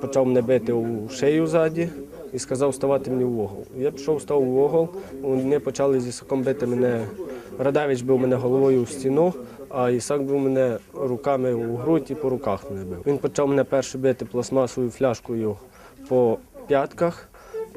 почав мене бити у шию ззаді і сказав ставати мені в угол. Я пішов, став в угол, вони почали зі саком бити мене. Радавич бив мене головою у стіну, а Ісак бив мене руками у грудь і по руках мене бив. Він почав мене перше бити пластмасовою фляшкою по п'ятках.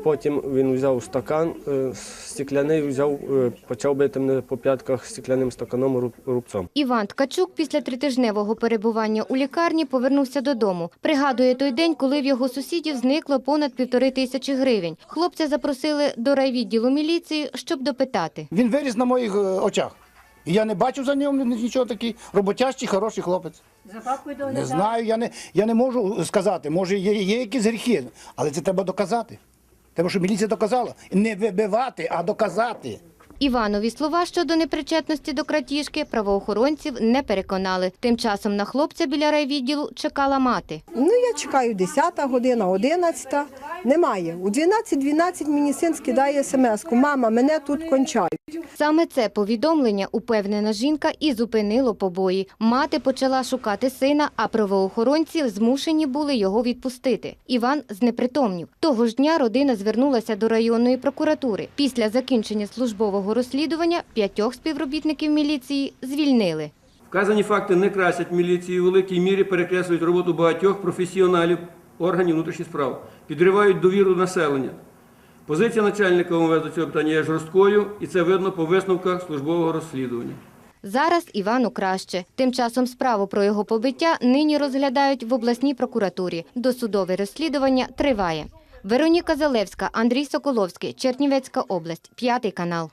Потім він взяв стакан е, стекляний, взяв, е, почав бити мене по п'ятках стеклянним стаканом рубцом. Іван Ткачук після тритижневого перебування у лікарні повернувся додому. Пригадує той день, коли в його сусідів зникло понад півтори тисячі гривень. Хлопця запросили до райвідділу міліції, щоб допитати. Він виріс на моїх е, очах. І я не бачив за ним нічого такий роботящий, хороший хлопець. Не знаю, я не, я не можу сказати. Може, є, є якісь гріхи, але це треба доказати. Треба, що міліція доказала. Не вибивати, а доказати. Іванові слова щодо непричетності до крадіжки правоохоронців не переконали. Тим часом на хлопця біля райвідділу чекала мати. Ну, я чекаю 10 година, 11. Немає. У 12.12 мені син скидає смс-ку. Мама, мене тут кончають. Саме це повідомлення, упевнена жінка, і зупинило побої. Мати почала шукати сина, а правоохоронці змушені були його відпустити. Іван знепритомнів. Того ж дня родина звернулася до районної прокуратури. Після закінчення службового розслідування п'ятьох співробітників міліції звільнили. Вказані факти не красять міліцію, у великій мірі перекреслюють роботу багатьох професіоналів органів внутрішніх справ, підривають довіру населення. Позиція начальника ОМВС до цього питання є жорсткою, і це видно по висновках службового розслідування. Зараз Івану краще. Тим часом справу про його побиття нині розглядають в обласній прокуратурі. Досудове розслідування триває. Вероніка Залевська, Андрій Соколовський, Чернівецька область, п'ятий канал.